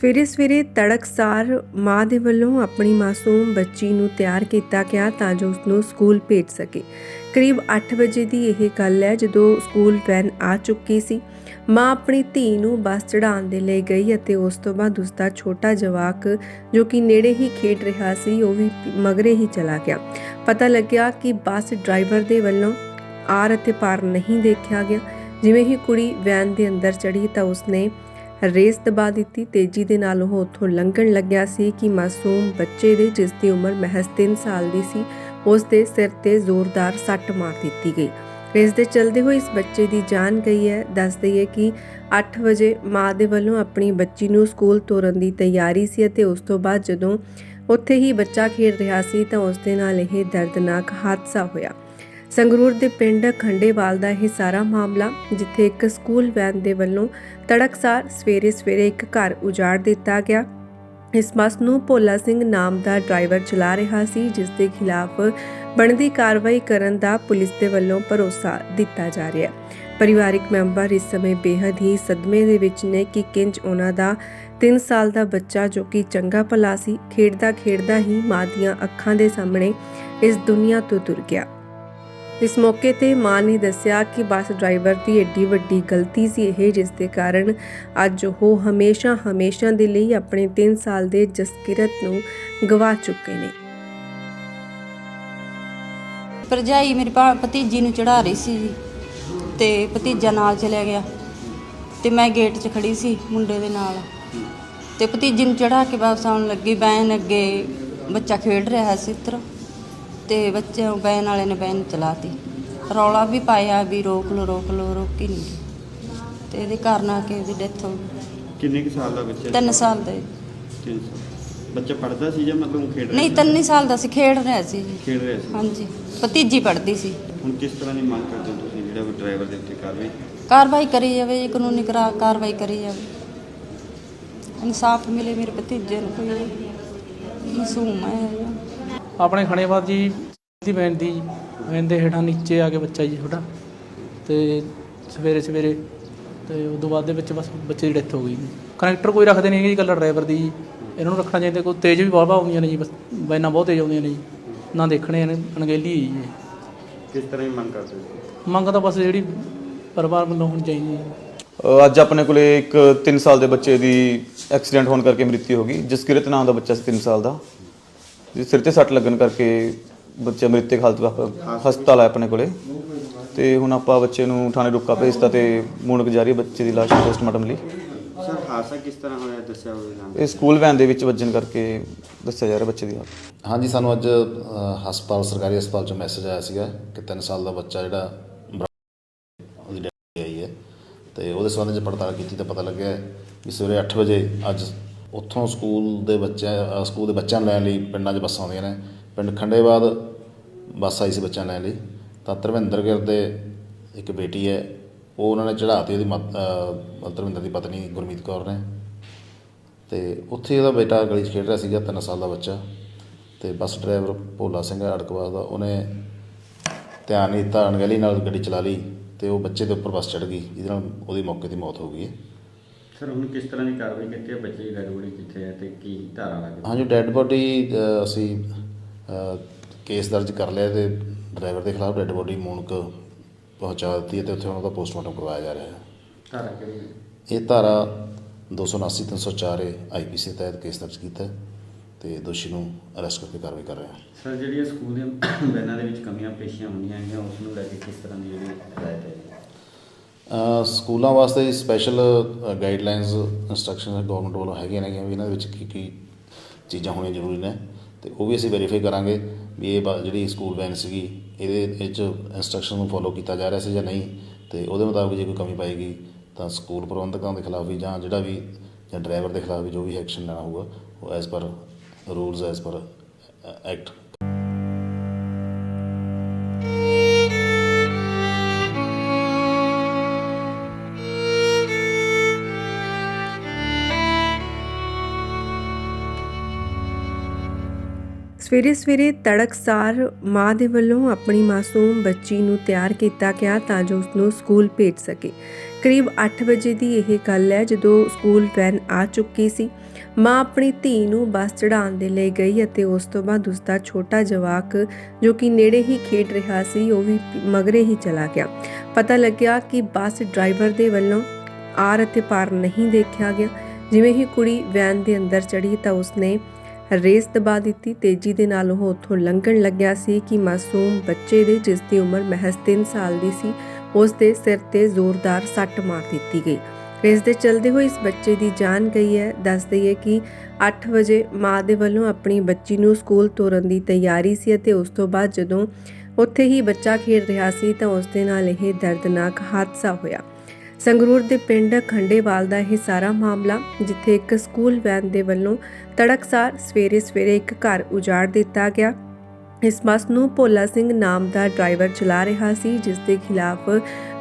ਸਵੇਰੇ ਸਵੇਰੇ ਤੜਕਸਾਰ ਮਾਂ ਦੇ ਵੱਲੋਂ ਆਪਣੀ ਮਾਸੂਮ ਬੱਚੀ ਨੂੰ ਤਿਆਰ ਕੀਤਾ ਗਿਆ ਤਾਂ ਜੋ ਉਸ ਨੂੰ ਸਕੂਲ ਭੇਜ ਸਕੇ। ਕਰੀਬ 8 ਵਜੇ ਦੀ ਇਹ ਗੱਲ ਹੈ, ਜਦੋਂ ਸਕੂਲ ਵੈਨ ਆ ਚੁੱਕੀ ਸੀ। ਮਾਂ ਆਪਣੀ ਧੀ ਨੂੰ ਬੱਸ ਚੜਾਉਣ ਦੇ ਲਈ ਗਈ ਅਤੇ ਉਸ ਤੋਂ ਬਾਅਦ ਉਸ ਦਾ ਛੋਟਾ ਜਵਾਕ, ਜੋ ਕਿ ਨੇੜੇ ਹੀ ਖੇਡ ਰਿਹਾ ਸੀ, ਉਹ ਵੀ ਮਗਰੇ ਹੀ ਚਲਾ ਗਿਆ। ਪਤਾ ਲੱਗਿਆ ਕਿ ਬੱਸ ਡਰਾਈਵਰ ਦੇ ਵੱਲੋਂ ਆਰ ਅਤੇ ਪਾਰ ਨਹੀਂ ਦੇਖਿਆ ਗਿਆ। ਜਿਵੇਂ ਹੀ ਕੁੜੀ ਵੈਨ ਦੇ ਅੰਦਰ ਚੜੀ ਤਾਂ ਉਸਨੇ ਰੇਸ ਦਬਾ ਦਿੱਤੀ। ਤੇਜ਼ੀ ਦੇ ਨਾਲ ਉਹ ਉੱਥੋਂ ਲੰਘਣ ਲੱਗਿਆ ਸੀ ਕਿ ਮਾਸੂਮ ਬੱਚੇ ਦੇ, ਜਿਸ ਦੀ ਉਮਰ ਮਹਿਜ਼ 3 ਸਾਲ ਦੀ ਸੀ, ਉਸ ਦੇ ਸਿਰ ਤੇ ਜ਼ੋਰਦਾਰ ਸੱਟ ਮਾਰ ਦਿੱਤੀ ਗਈ। ਇਸ ਦੇ ਚਲਦੇ ਹੋਏ ਇਸ ਬੱਚੇ ਦੀ ਜਾਨ ਗਈ ਹੈ। ਦੱਸ ਦਈਏ ਕਿ 8 ਵਜੇ ਮਾਂ ਦੇ ਵੱਲੋਂ ਆਪਣੀ ਬੱਚੀ ਨੂੰ ਸਕੂਲ ਤੋਰਨ ਦੀ ਤਿਆਰੀ ਸੀ ਅਤੇ ਉਸ ਤੋਂ ਬਾਅਦ ਜਦੋਂ ਉੱਥੇ ਹੀ ਬੱਚਾ ਖੇਡ ਰਿਹਾ ਸੀ ਤਾਂ ਉਸ ਦੇ ਨਾਲ ਇਹ ਦਰਦਨਾਕ ਹਾਦਸਾ ਹੋਇਆ। ਸੰਗਰੂਰ ਦੇ ਪਿੰਡ ਖੰਡੇਵਾਲ ਦਾ ਇਹ ਸਾਰਾ ਮਾਮਲਾ, ਜਿੱਥੇ ਇੱਕ ਸਕੂਲ ਵੈਨ ਦੇ ਵੱਲੋਂ ਤੜਕਸਾਰ ਸਵੇਰੇ ਸਵੇਰੇ ਇੱਕ ਘਰ ਉਜਾੜ ਦਿੱਤਾ ਗਿਆ। ਇਸ ਬੱਸ ਨੂੰ ਭੋਲਾ ਸਿੰਘ ਨਾਮ ਦਾ ਡਰਾਈਵਰ ਚਲਾ ਰਿਹਾ ਸੀ, ਜਿਸ ਦੇ ਖਿਲਾਫ ਬਣਦੀ ਕਾਰਵਾਈ ਕਰਨ ਦਾ ਪੁਲਿਸ ਦੇ ਵੱਲੋਂ ਭਰੋਸਾ ਦਿੱਤਾ ਜਾ ਰਿਹਾ ਹੈ। ਪਰਿਵਾਰਿਕ ਮੈਂਬਰ ਇਸ ਸਮੇਂ ਬੇहद ਹੀ ਸਦਮੇ ਦੇ ਵਿੱਚ ਨੇ ਕਿ ਕਿੰਜ ਉਹਨਾਂ ਦਾ 3 ਸਾਲ ਦਾ ਬੱਚਾ, ਜੋ ਕਿ ਚੰਗਾ ਭਲਾ ਸੀ ਖੇਡਦਾ ਖੇਡਦਾ ਹੀ ਮਾਂ ਦੀਆਂ ਅੱਖਾਂ ਦੇ ਸਾਹਮਣੇ ਇਸ ਦੁਨੀਆ ਤੋਂ ਤੁਰ ਗਿਆ। ਇਸ ਮੌਕੇ ਤੇ ਮਾਂ ਨੇ ਦੱਸਿਆ ਕਿ ਬੱਸ ਡਰਾਈਵਰ ਦੀ ਏਡੀ ਵੱਡੀ ਗਲਤੀ ਸੀ ਇਹ, ਜਿਸ ਦੇ ਕਾਰਨ ਅੱਜ ਉਹ ਹਮੇਸ਼ਾ ਹਮੇਸ਼ਾ ਦੇ ਲਈ ਆਪਣੇ 3 ਸਾਲ ਦੇ ਜਸਕਿਰਤ ਨੂੰ ਗਵਾ ਚੁੱਕੇ ਨੇ। ਭਰਜਾਈ ਮੇਰੀ ਭਾ- ਭਤੀਜੀ ਨੂੰ ਚੜਾ ਰਹੀ ਸੀ ਤੇ ਭਤੀਜਾ ਨਾਲ ਚਲਿਆ ਗਿਆ ਤੇ ਮੈਂ ਗੇਟ 'ਚ ਖੜੀ ਸੀ ਮੁੰਡੇ ਦੇ ਨਾਲ ਤੇ ਭਤੀਜੀ ਨੂੰ ਚੜਾ ਕੇ ਵਾਪਸ ਆਉਣ ਲੱਗੀ ਬੈਨ ਅੱਗੇ ਬੱਚਾ ਖੇਡ ਰਿਹਾ ਸੀ ਇੱਧਰ। ਤੇ ਬੱਚੇ ਬੈਨ ਵਾਲੇ ਨੇ ਬੈਨ ਚਲਾਤੀ। ਰੌਲਾ ਵੀ ਪਾਇਆ ਵੀ ਰੋਕ ਲੋ ਰੋਕ ਲੋ ਰੋਕੀ ਨਹੀਂ ਗਈ। ਤੇ ਇਹਦੇ ਕਾਰਨ ਆ ਕੇ ਉਹਦੀ ਡੈਥ ਹੋ ਗਈ ਕਿੰਨੇ ਕੁ ਸਾਲ ਦਾ ਬੱਚਾ? ਤਿੰਨ ਸਾਲ ਦਾ ਜੀ। ਤਿੰਨ ਸਾਲ। ਬੱਚਾ ਪੜਦਾ ਸੀ ਜਾਂ ਮਤਲਬ ਖੇਡ ਰਿਹਾ ਨਹੀਂ ਸੀ? ਤਿੰਨ ਹੀ ਸਾਲ ਦਾ ਸੀ ਖੇਡ ਰਿਹਾ ਸੀ ਜੀ। ਖੇਡ ਰਿਹਾ ਸੀ। ਹਾਂਜੀ ਭਤੀਜੀ ਪੜਦੀ ਸੀ। ਹੁਣ ਕਿਸ ਤਰ੍ਹਾਂ ਦੀ ਮੰਗ ਕਰਦੇ ਹੋ ਤੁਸੀਂ ਜਿਹੜਾ ਡਰਾਈਵਰ ਦੇ ਉੱਤੇ ਕਾਰਵਾਈ? ਕਾਰਵਾਈ ਕਰੀ ਜਾਵੇ ਜੀ ਕਾਨੂੰਨੀ ਕਰਾ ਕਾਰਵਾਈ ਕਰੀ ਜਾਵੇ। ਇਨਸਾਫ ਮਿਲੇ ਮੇਰੇ ਭਤੀਜੇ ਨੂੰ ਕੋਈ। ਮਾਸੂਮ ਹੈ ਇਹ। ਆਪਣੇ ਖਣੇਬਾਦ ਜੀ ਦੀ ਵੈਨ ਦੀ ਵੈਨ ਦੇ ਹੇਠਾਂ ਨੀਚੇ ਆ ਕੇ ਬੱਚਾ ਜੀ ਛੋਟਾ। ਤੇ ਸਵੇਰੇ ਸਵੇਰੇ ਤੇ ਉਦੋਂ ਬਾਅਦ ਦੇ ਵਿੱਚ ਬਸ ਬੱਚੇ ਦੀ ਡੈਥ ਹੋ ਗਈ ਕਨੈਕਟਰ ਕੋਈ ਰੱਖਦੇ ਨਹੀਂ ਹੈਗੇ ਜੀ ਇਕੱਲਾ ਡਰਾਈਵਰ ਦੀ। ਜੀ ਇਹਨਾਂ ਨੂੰ ਰੱਖਣਾ ਚਾਹੀਦਾ ਕੋਈ ਤੇਜ਼ ਵੀ ਬਹੁਤ ਆਉਂਦੀਆਂ ਨੇ ਜੀ ਬਸ ਵੈਨਾਂ ਬਹੁਤ ਤੇਜ਼ ਆਉਂਦੀਆਂ ਨੇ ਜੀ। ਨਾ ਦੇਖਣੇ ਨੇ ਅਣਗਹਿਲੀ ਹੈ ਜੀ। ਕਿਸ ਤਰ੍ਹਾਂ ਦੀ ਮੰਗ ਕਰਦੇ ਹੋ? ਮੰਗ ਤਾਂ ਬਸ ਜਿਹੜੀ ਪਰਿਵਾਰ ਵੱਲੋਂ ਹੋਣੀ ਚਾਹੀਦੀ ਹੈ। ਅੱਜ ਆਪਣੇ ਕੋਲੇ ਇੱਕ 3 ਸਾਲ ਦੇ ਬੱਚੇ ਦੀ ਐਕਸੀਡੈਂਟ ਹੋਣ ਕਰਕੇ ਮ੍ਰਿਤਿੂ ਹੋ ਗਈ। ਜਸਕਿਰਤ ਨਾਮ ਦਾ ਬੱਚਾ ਸੀ 3 ਸਾਲ ਦਾ। ਜਿਸ ਸਿਰ ਤੇ ਸੱਟ ਲੱਗਣ ਕਰਕੇ ਬੱਚਾ ਮ੍ਰਿਤਕ ਹਾਲਤ ਵਿੱਚ ਹਸਪਤਾਲ ਹੈ ਆਪਣੇ ਕੋਲੇ। ਤੇ ਹੁਣ ਆਪਾਂ ਬੱਚੇ ਨੂੰ ਥਾਣੇ ਰੁਕਾ ਭੇਜਤਾ ਤੇ ਮੂਣਕ ਜਾਰੀ ਹੈ ਬੱਚੇ ਦੀ ਲਾਸ਼ ਪੋਸਟਮਾਰਟਮ ਲਈ। ਸਰ ਹਾਦਸਾ ਕਿਸ ਤਰ੍ਹਾਂ ਹੋਇਆ ਦੱਸਿਆ ਹੋਵੇਗਾ ਇਹ ਸਕੂਲ ਵੈਨ ਦੇ ਵਿੱਚ ਵੱਜਣ ਕਰਕੇ ਦੱਸਿਆ ਜਾ ਰਿਹਾ ਬੱਚੇ ਦੀ ਹਾਲਤ। ਹਾਂਜੀ ਸਾਨੂੰ ਅੱਜ ਅ, ਹਸਪਤਾਲ ਸਰਕਾਰੀ ਹਸਪਤਾਲ ਚੋਂ ਮੈਸੇਜ ਆਇਆ ਸੀਗਾ ਕਿ 3 ਸਾਲ ਦਾ ਬੱਚਾ ਜਿਹੜਾ ਬਰਾ- ਉਹਦੀ ਡੈਥ ਆਈ ਹੈ। ਤੇ ਉਹਦੇ ਸੰਬੰਧ ਵਿੱਚ ਪੜਤਾਲ ਕੀਤੀ ਤਾਂ ਪਤਾ ਲੱਗਿਆ ਕਿ ਸਵੇਰੇ 8 ਵਜੇ ਅੱਜ ਉੱਥੋਂ ਸਕੂਲ ਦੇ ਬੱਚਿਆਂ ਸਕੂਲ ਦੇ ਬੱਚਿਆਂ ਨੂੰ ਲੈਣ ਲਈ ਪਿੰਡਾਂ 'ਚ ਬੱਸਾਂ ਆਉਂਦੀਆਂ ਨੇ। ਪਿੰਡ ਖੰਡੇਬਾਦ ਬੱਸ ਆਈ ਸੀ ਬੱਚਿਆਂ ਨੂੰ ਲੈਣ ਲਈ। ਤਾਂ ਧਰਮਿੰਦਰ ਗਿਰ ਦੇ ਇੱਕ ਬੇਟੀ ਹੈ, ਉਹ ਉਹਨਾਂ ਨੇ ਚੜ੍ਹਾਤੀ ਉਹਦੀ ਮਤ- ਧਰਮਿੰਦਰ ਦੀ ਪਤਨੀ ਗੁਰਮੀਤ ਕੌਰ ਨੇ। ਤੇ ਉੱਥੇ ਉਹਦਾ ਬੇਟਾ ਗਲੀ 'ਚ ਖੇਡ ਰਿਹਾ ਸੀਗਾ 3 ਸਾਲ ਦਾ ਬੱਚਾ। ਤੇ ਬੱਸ ਡਰਾਈਵਰ ਭੋਲਾ ਸਿੰਘ ਅੜਕਵਾਸ ਦਾ, ਉਹਨੇ ਧਿਆਨ ਨਹੀਂ ਦਿੱਤਾ, ਅਣਗਹਿਲੀ ਨਾਲ ਗੱਡੀ ਚਲਾ ਲਈ ਤੇ ਉਹ ਬੱਚੇ ਦੇ ਉੱਪਰ ਬੱਸ ਚੜ ਗਈ। ਜਿਹਦੇ ਨਾਲ ਉਹਦੀ ਮੌਕੇ ਤੇ ਮੌਤ ਹੋ ਗਈ ਹੈ। ਸਰ ਹੁਣ ਕਿਸ ਤਰ੍ਹਾਂ ਦੀ ਕਾਰਵਾਈ ਕੀਤੀ ਹੈ? ਬੱਚੇ ਦੀ ਗੜਬੜੀ ਕਿੱਥੇ ਹੈ ਤੇ ਕੀ ਧਾਰਾ ਲੱਗ ਹਾਂਜੀ ਡੈੱਡ ਬੋਡੀ ਅਸੀਂ ਅ, ਕੇਸ ਦਰਜ ਕਰ ਲਿਆ ਤੇ ਡਰਾਈਵਰ ਦੇ ਖਿਲਾਫ ਡੈੱਡ ਬੋਡੀ ਮੂਨਕ ਪਹੁੰਚਾ ਦਿੱਤੀ ਹੈ ਤੇ ਉੱਥੇ ਉਹਨਾਂ ਦਾ ਪੋਸਟਮਾਰਟਮ ਕਰਵਾਇਆ ਜਾ ਰਿਹਾ ਹੈ। ਧਾਰਾ ਕਿਹੜੀ ਹੈ? ਇਹ ਧਾਰਾ 279 304 ਏ ਆਈਪੀਸੀ ਤਹਿਤ ਕੇਸ ਦਰਜ ਕੀਤਾ ਹੈ ਤੇ ਦੋਸ਼ੀ ਨੂੰ ਅਰੈਸਟ ਕਰਕੇ ਕਾਰਵਾਈ ਕਰ ਰਹੇ ਹਾਂ। ਸਰ ਜਿਹੜੀਆਂ ਸਕੂਲ ਦੀਆਂ ਬੈਨਾਂ ਦੇ ਵਿੱਚ ਕਮੀਆਂ ਪੇਸ਼ੀਆਂ ਹੁੰਦੀਆਂ ਹੈਗੀਆਂ ਉਸ ਨੂੰ ਲੈ ਕੇ ਕਿਸ ਤਰ੍ਹਾਂ ਦੀ ਜਿਹੜੀ ਹਦਾਇਤ ਹੈ? ਸਕੂਲਾਂ ਵਾਸਤੇ ਸਪੈਸ਼ਲ ਗਾਈਡਲਾਈਨਸ ਇੰਸਟਰਕਸ਼ਨ ਗੌਰਮੈਂਟ ਵੱਲੋਂ ਹੈਗੀਆਂ ਨੇਗੀਆਂ ਵੀ ਇਹਨਾਂ ਦੇ ਵਿੱਚ ਕੀ ਕੀ ਚੀਜ਼ਾਂ ਹੋਣੀਆਂ ਜ਼ਰੂਰੀ ਨੇ ਅਤੇ ਉਹ ਵੀ ਅਸੀਂ ਵੈਰੀਫਾਈ ਕਰਾਂਗੇ ਵੀ ਇਹ ਬ- ਜਿਹੜੀ ਸਕੂਲ ਵੈਨ ਸੀਗੀ, ਇਹਦੇ ਵਿੱਚ ਇੰਸਟਰਕਸ਼ਨ ਨੂੰ ਫੋਲੋ ਕੀਤਾ ਜਾ ਰਿਹਾ ਸੀ ਜਾਂ ਨਹੀਂ ਅਤੇ ਉਹਦੇ ਮੁਤਾਬਕ ਜੇ ਕੋਈ ਕਮੀ ਪਾਏਗੀ ਤਾਂ ਸਕੂਲ ਪ੍ਰਬੰਧਕਾਂ ਦੇ ਖਿਲਾਫ ਵੀ ਜਾਂ ਜਿਹੜਾ ਵੀ, ਜਾਂ ਡਰਾਈਵਰ ਦੇ ਖਿਲਾਫ ਵੀ ਜੋ ਵੀ ਐਕਸ਼ਨ ਲੈਣਾ ਹੋਊਗਾ, ਉਹ as per rules as per act ਸਵੇਰੇ ਸਵੇਰੇ ਤੜਕਸਾਰ ਮਾਂ ਦੇ ਵੱਲੋਂ ਆਪਣੀ ਮਾਸੂਮ ਬੱਚੀ ਨੂੰ ਤਿਆਰ ਕੀਤਾ ਗਿਆ ਤਾਂ ਜੋ ਉਸ ਨੂੰ ਸਕੂਲ ਭੇਜ ਸਕੇ। ਕਰੀਬ 8 ਵਜੇ ਦੀ ਇਹ ਗੱਲ ਹੈ, ਜਦੋਂ ਸਕੂਲ ਵੈਨ ਆ ਚੁੱਕੀ ਸੀ। ਮਾਂ ਆਪਣੀ ਧੀ ਨੂੰ ਬੱਸ ਚੜਾਉਣ ਦੇ ਲਈ ਗਈ ਅਤੇ ਉਸ ਤੋਂ ਬਾਅਦ ਉਸ ਦਾ ਛੋਟਾ ਜਵਾਕ, ਜੋ ਕਿ ਨੇੜੇ ਹੀ ਖੇਡ ਰਿਹਾ ਸੀ, ਉਹ ਵੀ ਮਗਰੇ ਹੀ ਚਲਾ ਗਿਆ। ਪਤਾ ਲੱਗਿਆ ਕਿ ਬੱਸ ਡਰਾਈਵਰ ਦੇ ਵੱਲੋਂ ਆਰ ਅਤੇ ਪਾਰ ਨਹੀਂ ਦੇਖਿਆ ਗਿਆ। ਜਿਵੇਂ ਹੀ ਕੁੜੀ ਵੈਨ ਦੇ ਅੰਦਰ ਚੜੀ ਤਾਂ ਉਸਨੇ ਰੇਸ ਦਬਾ ਦਿੱਤੀ। ਤੇਜ਼ੀ ਦੇ ਨਾਲ ਉਹ ਉੱਥੋਂ ਲੰਘਣ ਲੱਗਿਆ ਸੀ ਕਿ ਮਾਸੂਮ ਬੱਚੇ ਦੇ, ਜਿਸ ਦੀ ਉਮਰ ਮਹਿਜ਼ 3 ਸਾਲ ਦੀ ਸੀ, ਉਸ ਦੇ ਸਿਰ ਤੇ ਜ਼ੋਰਦਾਰ ਸੱਟ ਮਾਰ ਦਿੱਤੀ ਗਈ। ਇਸ ਦੇ ਚਲਦੇ ਹੋਏ ਇਸ ਬੱਚੇ ਦੀ ਜਾਨ ਗਈ ਹੈ। ਦੱਸ ਦਈਏ ਕਿ 8 ਵਜੇ ਮਾਂ ਦੇ ਵੱਲੋਂ ਆਪਣੀ ਬੱਚੀ ਨੂੰ ਸਕੂਲ ਤੋਰਨ ਦੀ ਤਿਆਰੀ ਸੀ ਅਤੇ ਉਸ ਤੋਂ ਬਾਅਦ ਜਦੋਂ ਉੱਥੇ ਹੀ ਬੱਚਾ ਖੇਡ ਰਿਹਾ ਸੀ ਤਾਂ ਉਸ ਦੇ ਨਾਲ ਇਹ ਦਰਦਨਾਕ ਹਾਦਸਾ ਹੋਇਆ। ਸੰਗਰੂਰ ਦੇ ਪਿੰਡ ਖੰਡੇਵਾਲ ਦਾ ਇਹ ਸਾਰਾ ਮਾਮਲਾ, ਜਿੱਥੇ ਇੱਕ ਸਕੂਲ ਵੈਨ ਦੇ ਵੱਲੋਂ ਤੜਕਸਾਰ ਸਵੇਰੇ ਸਵੇਰੇ ਇੱਕ ਘਰ ਉਜਾੜ ਦਿੱਤਾ ਗਿਆ। ਇਸ ਬੱਸ ਨੂੰ ਭੋਲਾ ਸਿੰਘ ਨਾਮ ਦਾ ਡਰਾਈਵਰ ਚਲਾ ਰਿਹਾ ਸੀ, ਜਿਸ ਦੇ ਖਿਲਾਫ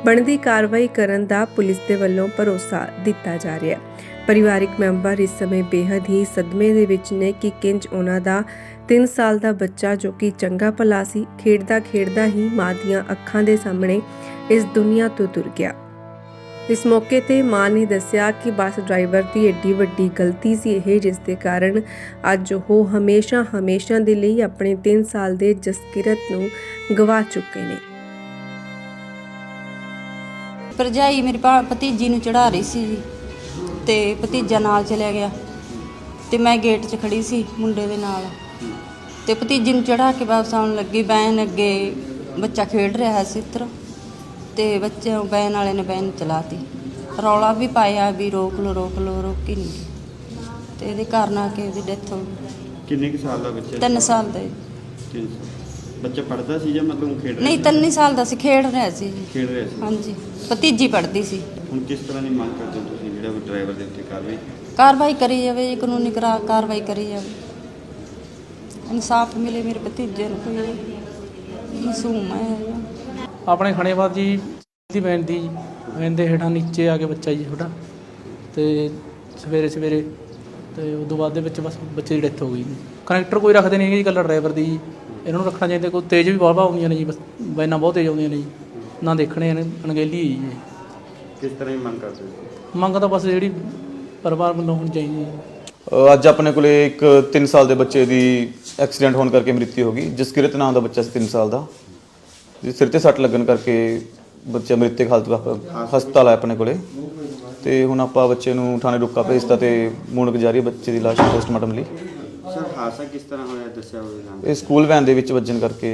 ਬਣਦੀ ਕਾਰਵਾਈ ਕਰਨ ਦਾ ਪੁਲਿਸ ਦੇ ਵੱਲੋਂ ਭਰੋਸਾ ਦਿੱਤਾ ਜਾ ਰਿਹਾ ਹੈ। ਪਰਿਵਾਰਿਕ ਮੈਂਬਰ ਇਸ ਸਮੇਂ ਬੇहद ਹੀ ਸਦਮੇ ਦੇ ਵਿੱਚ ਨੇ ਕਿ ਕਿੰਜ ਉਹਨਾਂ ਦਾ 3 ਸਾਲ ਦਾ ਬੱਚਾ, ਜੋ ਕਿ ਚੰਗਾ ਭਲਾ ਸੀ, ਖੇਡਦਾ ਖੇਡਦਾ ਹੀ ਮਾਂ ਦੀਆਂ ਅੱਖਾਂ ਦੇ ਸਾਹਮਣੇ ਇਸ ਦੁਨੀਆ ਤੋਂ ਤੁਰ ਗਿਆ। ਇਸ ਮੌਕੇ ਤੇ ਮਾਂ ਨੇ ਦੱਸਿਆ ਕਿ ਬੱਸ ਡਰਾਈਵਰ ਦੀ ਏਡੀ ਵੱਡੀ ਗਲਤੀ ਸੀ ਇਹ, ਜਿਸ ਦੇ ਕਾਰਨ ਅੱਜ ਉਹ ਹਮੇਸ਼ਾ ਹਮੇਸ਼ਾ ਦੇ ਲਈ ਆਪਣੇ 3 ਸਾਲ ਦੇ ਜਸਕਿਰਤ ਨੂੰ ਗਵਾ ਚੁੱਕੇ ਨੇ। ਭਰਜਾਈ, ਮੇਰੀ ਭਾ- ਭਤੀਜੀ ਨੂੰ ਚੜਾ ਰਹੀ ਸੀ ਜੀ ਤੇ ਭਤੀਜਾ ਨਾਲ ਚਲਿਆ ਗਿਆ ਤੇ ਮੈਂ ਗੇਟ 'ਚ ਖੜੀ ਸੀ ਮੁੰਡੇ ਦੇ ਨਾਲ ਤੇ ਭਤੀਜੀ ਨੂੰ ਚੜਾ ਕੇ ਵਾਪਸ ਆਉਣ ਲੱਗੀ ਬੈਨ ਅੱਗੇ ਬੱਚਾ ਖੇਡ ਰਿਹਾ ਸੀ ਇੱਧਰ। ਤੇ ਬੱਚੇ ਬੈਨ ਵਾਲੇ ਨੇ ਬੈਨ ਚਲਾਤੀ। ਰੌਲਾ ਵੀ ਪਾਇਆ ਵੀ ਰੋਕ ਲੋ ਰੋਕ ਲੋ ਰੋਕੀ ਨਹੀਂ। ਗਈ। ਤੇ ਇਹਦੇ ਕਾਰਨ ਆ ਕੇ ਉਹਦੀ ਡੈਥ ਹੋ ਗਈ। ਕਿੰਨੇ ਕੁ ਸਾਲ ਦਾ ਬੱਚਾ ਤਿੰਨ ਸਾਲ ਦਾ ਜੀ। ਤਿੰਨ ਸਾਲ। ਬੱਚਾ ਪੜਦਾ ਸੀ ਜਾਂ ਮਤਲਬ ਖੇਡ ਰਿਹਾ ਨਹੀਂ ਸੀ? ਤਿੰਨ ਹੀ ਸਾਲ ਦਾ ਸੀ ਖੇਡ ਰਿਹਾ ਸੀ ਜੀ। ਖੇਡ ਰਿਹਾ ਸੀ। ਹਾਂਜੀ ਭਤੀਜੀ ਪੜਦੀ ਸੀ। ਹੁਣ ਕਿਸ ਤਰ੍ਹਾਂ ਦੀ ਮੰਗ ਕਰਦੇ ਹੋ ਤੁਸੀਂ ਜਿਹੜਾ ਉਹ ਡਰਾਈਵਰ ਦੇ ਉੱਤੇ ਕਾਰਵਾਈ? ਕਾਰਵਾਈ ਕਰੀ ਜਾਵੇ ਜੀ ਕਾਨੂੰਨੀ ਕਰਾ ਕਾਰਵਾਈ ਕਰੀ ਜਾਵੇ। ਇਨਸਾਫ ਮਿਲੇ ਮੇਰੇ ਭਤੀਜੇ ਨੂੰ ਕੋਈ। ਮਾਸੂਮ ਹੈ। ਆਪਣੇ ਖਣੇਬਾਦ ਜੀ ਦੀ ਵੈਨ ਦੀ ਵੈਨ ਦੇ ਹੇਠਾਂ ਨੀਚੇ ਆ ਕੇ ਬੱਚਾ ਜੀ ਛੋਟਾ। ਤੇ ਸਵੇਰੇ ਸਵੇਰੇ ਤੇ ਉਦੋਂ ਬਾਅਦ ਦੇ ਵਿੱਚ ਬਸ ਬੱਚੇ ਦੀ ਡੈਥ ਹੋ ਗਈ ਕਨੈਕਟਰ ਕੋਈ ਰੱਖਦੇ ਨਹੀਂ ਹੈਗੇ ਜੀ ਇਕੱਲਾ ਡਰਾਈਵਰ ਦੀ ਜੀ। ਇਹਨਾਂ ਨੂੰ ਰੱਖਣਾ ਚਾਹੀਦਾ ਕੋਈ ਤੇਜ਼ ਵੀ ਬਹੁਤ ਬਹੁਤ ਆਉਂਦੀਆਂ ਨੇ ਜੀ ਬਸ ਵੈਨਾਂ ਬਹੁਤ ਤੇਜ਼ ਆਉਂਦੀਆਂ ਨੇ ਜੀ। ਨਾ ਦੇਖਣੇ ਨੇ ਅਣਗਹਿਲੀ ਜੀ। ਕਿਸ ਤਰ੍ਹਾਂ ਦੀ ਮੰਗ ਕਰਦੇ ਹੋ? ਮੰਗ ਤਾਂ ਬਸ ਜਿਹੜੀ ਪਰਿਵਾਰ ਵੱਲੋਂ ਹੋਣੀ ਚਾਹੀਦੀ ਹੈ ਅੱਜ ਆਪਣੇ ਕੋਲੇ ਇੱਕ 3 ਸਾਲ ਦੇ ਬੱਚੇ ਦੀ ਐਕਸੀਡੈਂਟ ਹੋਣ ਕਰਕੇ ਮ੍ਰਿਤਿੂ ਹੋ ਗਈ। ਜਸਕਿਰਤ ਨਾਮ ਦਾ ਬੱਚਾ ਸੀ 3 ਸਾਲ ਦਾ। ਜਿਸ ਸਿਰ ਤੇ ਸੱਟ ਲੱਗਣ ਕਰਕੇ ਬੱਚਾ ਮ੍ਰਿਤਕ ਹਾਲਤ ਵਿੱਚ ਹਸਪਤਾਲ ਆਇਆ ਆਪਣੇ ਕੋਲੇ। ਤੇ ਹੁਣ ਆਪਾਂ ਬੱਚੇ ਨੂੰ ਥਾਣੇ ਰੁੱਕਾ ਭੇਜਤਾ ਤੇ ਮੁਣਕ ਜਾਰੀ ਹੈ ਬੱਚੇ ਦੀ ਲਾਸ਼ ਪੋਸਟਮਾਰਟਮ ਲਈ। ਸਰ ਹਾਦਸਾ ਕਿਸ ਤਰ੍ਹਾਂ ਹੋਇਆ ਦੱਸਿਆ ਹੋਵੇਗਾ ਇਹ ਸਕੂਲ ਵੈਨ ਦੇ ਵਿੱਚ ਵੱਜਣ ਕਰਕੇ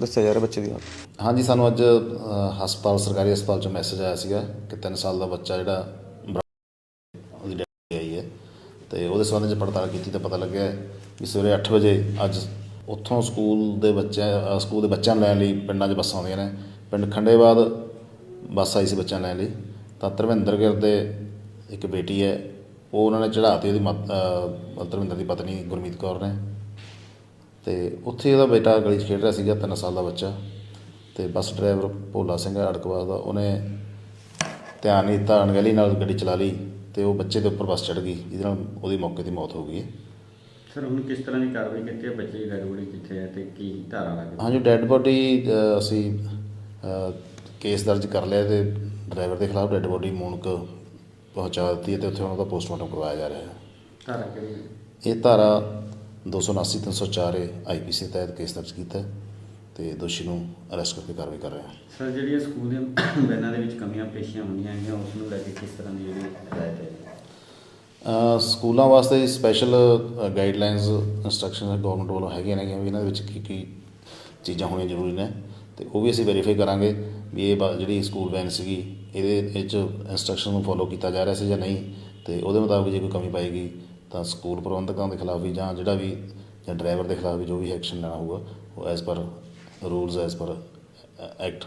ਦੱਸਿਆ ਜਾ ਰਿਹਾ ਬੱਚੇ ਦੀ ਹਾਲਤ। ਹਾਂਜੀ ਸਾਨੂੰ ਅੱਜ ਅ, ਹਸਪਤਾਲ ਸਰਕਾਰੀ ਹਸਪਤਾਲ ਚੋਂ ਮੈਸੇਜ ਆਇਆ ਸੀਗਾ ਕਿ 3 ਸਾਲ ਦਾ ਬੱਚਾ ਜਿਹੜਾ ਬਰਾ- ਉਹਦੀ ਡੈਥ ਆਈ ਹੈ। ਤੇ ਉਹਦੇ ਸੰਬੰਧ ਵਿੱਚ ਪੜਤਾਲ ਕੀਤੀ ਤਾਂ ਪਤਾ ਲੱਗਿਆ ਕਿ ਸਵੇਰੇ 8 ਵਜੇ ਅੱਜ ਉੱਥੋਂ ਸਕੂਲ ਦੇ ਬੱਚਿਆਂ ਸਕੂਲ ਦੇ ਬੱਚਿਆਂ ਨੂੰ ਲੈਣ ਲਈ ਪਿੰਡਾਂ 'ਚ ਬੱਸਾਂ ਆਉਂਦੀਆਂ ਨੇ। ਪਿੰਡ ਖੰਡੇਬਾਦ ਬੱਸ ਆਈ ਸੀ ਬੱਚਿਆਂ ਨੂੰ ਲੈਣ ਲਈ। ਤਾਂ ਧਰਮਿੰਦਰ ਗਿਰ ਦੇ ਇੱਕ ਬੇਟੀ ਹੈ, ਉਹ ਉਹਨਾਂ ਨੇ ਚੜ੍ਹਾਤੀ ਉਹਦੀ ਮਤ- ਧਰਮਿੰਦਰ ਦੀ ਪਤਨੀ ਗੁਰਮੀਤ ਕੌਰ ਨੇ। ਤੇ ਉੱਥੇ ਉਹਦਾ ਬੇਟਾ ਗਲੀ 'ਚ ਖੇਡ ਰਿਹਾ ਸੀਗਾ 3 ਸਾਲ ਦਾ ਬੱਚਾ। ਤੇ ਬੱਸ ਡਰਾਈਵਰ ਭੋਲਾ ਸਿੰਘ ਅੜਕਵਾਸ ਦਾ, ਉਹਨੇ ਧਿਆਨ ਨਹੀਂ ਦਿੱਤਾ, ਅਣਗਹਿਲੀ ਨਾਲ ਗੱਡੀ ਚਲਾ ਲਈ ਤੇ ਉਹ ਬੱਚੇ ਦੇ ਉੱਪਰ ਬੱਸ ਚੜ ਗਈ, ਜਿਹਦੇ ਨਾਲ ਉਹਦੀ ਮੌਕੇ ਤੇ ਮੌਤ ਹੋ ਗਈ ਹੈ। ਸਰ ਹੁਣ ਕਿਸ ਤਰ੍ਹਾਂ ਦੀ ਕਾਰਵਾਈ ਕੀਤੀ ਹੈ? ਬੱਚੇ ਦੀ ਗੜਬੜੀ ਕਿੱਥੇ ਹੈ ਤੇ ਕੀ ਧਾਰਾ ਲੱਗ ਹਾਂਜੀ ਡੈੱਡ ਬੋਡੀ ਅਸੀਂ ਅ, ਕੇਸ ਦਰਜ ਕਰ ਲਿਆ ਤੇ ਡਰਾਈਵਰ ਦੇ ਖਿਲਾਫ ਡੈੱਡ ਬੋਡੀ ਮੂਨਕ ਪਹੁੰਚਾ ਦਿੱਤੀ ਹੈ ਤੇ ਉੱਥੇ ਉਹਨਾਂ ਦਾ ਪੋਸਟਮਾਰਟਮ ਕਰਵਾਇਆ ਜਾ ਰਿਹਾ ਹੈ। ਧਾਰਾ ਕਿਹੜੀ ਹੈ? ਇਹ ਧਾਰਾ 279 304 ਏ ਆਈਪੀਸੀ ਤਹਿਤ ਕੇਸ ਦਰਜ ਕੀਤਾ ਹੈ ਤੇ ਦੋਸ਼ੀ ਨੂੰ ਅਰੈਸਟ ਕਰਕੇ ਕਾਰਵਾਈ ਕਰ ਰਹੇ ਹਾਂ। ਸਰ ਜਿਹੜੀਆਂ ਸਕੂਲ ਦੀਆਂ ਵੈਨਾਂ ਦੇ ਵਿੱਚ ਕਮੀਆਂ ਪੇਸ਼ੀਆਂ ਹੁੰਦੀਆਂ ਹੈਗੀਆਂ ਉਸ ਨੂੰ ਲੈ ਕੇ ਕਿਸ ਤਰ੍ਹਾਂ ਦੀ ਜਿਹੜੀ ਹਦਾਇਤ ਹੈ? ਸਕੂਲਾਂ ਵਾਸਤੇ ਸਪੈਸ਼ਲ ਗਾਈਡਲਾਈਨਸ ਇੰਸਟਰਕਸ਼ਨ ਗੌਰਮੈਂਟ ਵੱਲੋਂ ਹੈਗੀਆਂ ਨੇਗੀਆਂ ਵੀ ਇਹਨਾਂ ਦੇ ਵਿੱਚ ਕੀ ਕੀ ਚੀਜ਼ਾਂ ਹੋਣੀਆਂ ਜ਼ਰੂਰੀ ਨੇ ਅਤੇ ਉਹ ਵੀ ਅਸੀਂ ਵੈਰੀਫਾਈ ਕਰਾਂਗੇ ਵੀ ਇਹ ਬ- ਜਿਹੜੀ ਸਕੂਲ ਵੈਨ ਸੀਗੀ, ਇਹਦੇ ਵਿੱਚ ਇੰਸਟਰਕਸ਼ਨ ਨੂੰ ਫੋਲੋ ਕੀਤਾ ਜਾ ਰਿਹਾ ਸੀ ਜਾਂ ਨਹੀਂ ਅਤੇ ਉਹਦੇ ਮੁਤਾਬਕ ਜੇ ਕੋਈ ਕਮੀ ਪਾਏਗੀ ਤਾਂ ਸਕੂਲ ਪ੍ਰਬੰਧਕਾਂ ਦੇ ਖਿਲਾਫ ਵੀ ਜਾਂ ਜਿਹੜਾ ਵੀ, ਜਾਂ ਡਰਾਈਵਰ ਦੇ ਖਿਲਾਫ ਵੀ ਜੋ ਵੀ ਐਕਸ਼ਨ ਲੈਣਾ ਹੋਊਗਾ, ਉਹ as per rules as per act